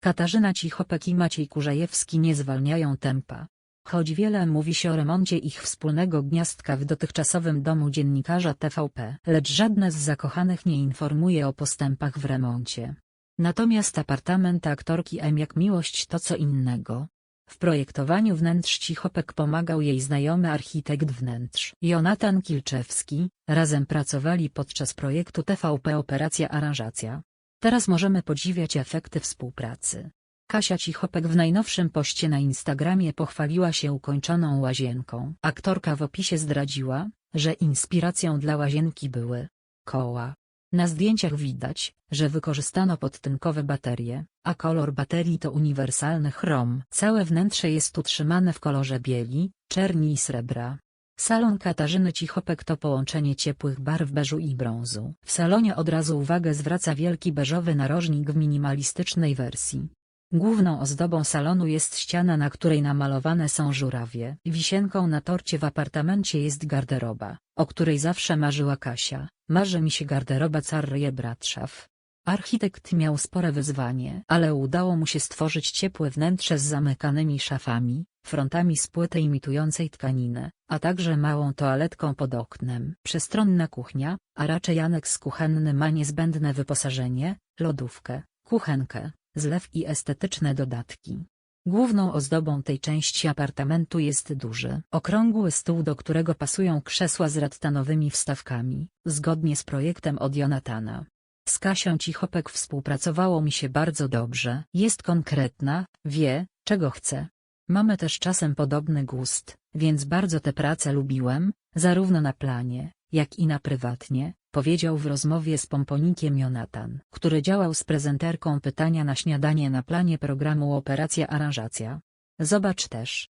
Katarzyna Cichopek i Maciej Kurzajewski nie zwalniają tempa. Choć wiele mówi się o remoncie ich wspólnego gniazdka w dotychczasowym domu dziennikarza TVP, lecz żadne z zakochanych nie informuje o postępach w remoncie. Natomiast apartament aktorki M jak miłość to co innego. W projektowaniu wnętrz Cichopek pomagał jej znajomy architekt wnętrz Jonatan Kilczewski, razem pracowali podczas projektu TVP Operacja Aranżacja. Teraz możemy podziwiać efekty współpracy. Kasia Cichopek w najnowszym poście na Instagramie pochwaliła się ukończoną łazienką. Aktorka w opisie zdradziła, że inspiracją dla łazienki były koła. Na zdjęciach widać, że wykorzystano podtynkowe baterie, a kolor baterii to uniwersalny chrom. Całe wnętrze jest utrzymane w kolorze bieli, czerni i srebra. Salon Katarzyny Cichopek to połączenie ciepłych barw beżu i brązu. W salonie od razu uwagę zwraca wielki beżowy narożnik w minimalistycznej wersji. Główną ozdobą salonu jest ściana na której namalowane są żurawie. Wisienką na torcie w apartamencie jest garderoba, o której zawsze marzyła Kasia. Marzy mi się garderoba Carrie Bradshaw. Architekt miał spore wyzwanie, ale udało mu się stworzyć ciepłe wnętrze z zamykanymi szafami, frontami z płyty imitującej tkaninę, a także małą toaletką pod oknem. Przestronna kuchnia, a raczej aneks kuchenny ma niezbędne wyposażenie, lodówkę, kuchenkę, zlew i estetyczne dodatki. Główną ozdobą tej części apartamentu jest duży, okrągły stół do którego pasują krzesła z rattanowymi wstawkami, zgodnie z projektem od Jonatana. Z Kasią Cichopek współpracowało mi się bardzo dobrze, jest konkretna, wie, czego chce. Mamy też czasem podobny gust, więc bardzo tę pracę lubiłem, zarówno na planie, jak i na prywatnie, powiedział w rozmowie z Pomponikiem Jonatan, który działał z prezenterką pytania na śniadanie na planie programu Operacja Aranżacja. Zobacz też,